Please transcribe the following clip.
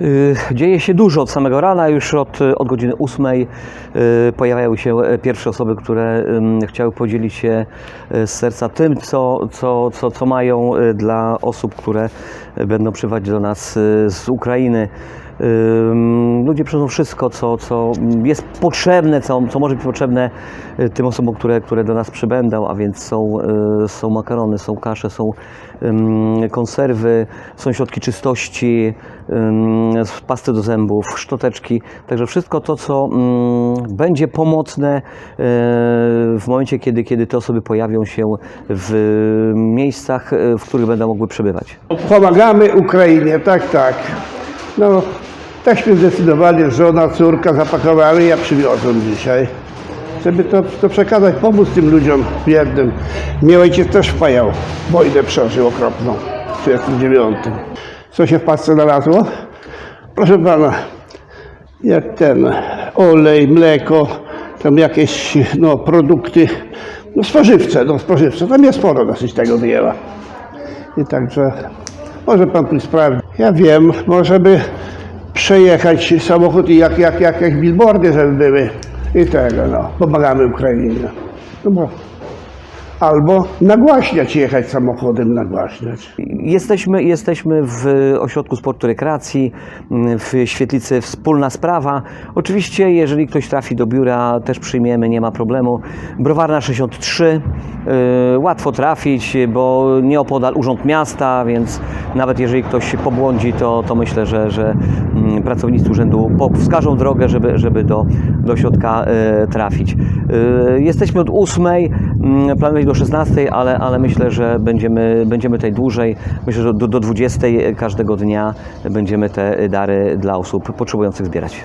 Y, Dzieje się dużo od samego rana, już od, od godziny 8 y, pojawiają się pierwsze osoby, które chciały podzielić się z serca tym, co, co, co, co mają dla osób, które będą przybywać do nas z Ukrainy. Ludzie przynoszą wszystko, co, co jest potrzebne, co, co może być potrzebne e, tym osobom, które, które do nas przybędą, a więc są, e, są makarony, są kasze, są konserwy, są środki czystości, pasty do zębów, szczoteczki. Także wszystko to, co będzie pomocne e, w momencie, kiedy, kiedy te osoby pojawią się w miejscach, w których będą mogły przebywać. Pomagamy Ukrainie, tak, tak. No, takśmy zdecydowali, żona, córka zapakowały, ja przywiozłem dzisiaj. Żeby to, to przekazać, pomóc tym ludziom biednym. Mnie ojciec też wpajał. Wojnę przeżył okropną w 1939. Co się w Polsce znalazło? Proszę pana, jak ten olej, mleko, tam jakieś no, produkty, no spożywcze, no spożywcze. Tam jest sporo dosyć tego wyjęła. I także może pan tu sprawdzić. Ja wiem, może by przejechać samochód i jak, jak, jak, jak billboardy, żeby były. I tego, no. Pomagamy Ukrainie. No albo nagłaśniać, jechać samochodem, nagłaśniać. Jesteśmy, jesteśmy w ośrodku sportu rekreacji, w świetlicy Wspólna Sprawa. Oczywiście, jeżeli ktoś trafi do biura, też przyjmiemy, nie ma problemu. Browarna 63, y, łatwo trafić, bo nieopodal Urząd Miasta, więc nawet jeżeli ktoś pobłądzi, to, to myślę, że, że mm, pracownicy urzędu wskażą drogę, żeby, żeby do, do środka y, trafić. Y, Jesteśmy od 8, mm, planujemy do 16, ale, ale myślę, że będziemy, będziemy tutaj dłużej. Myślę, że do, do 20 każdego dnia będziemy te dary dla osób potrzebujących zbierać.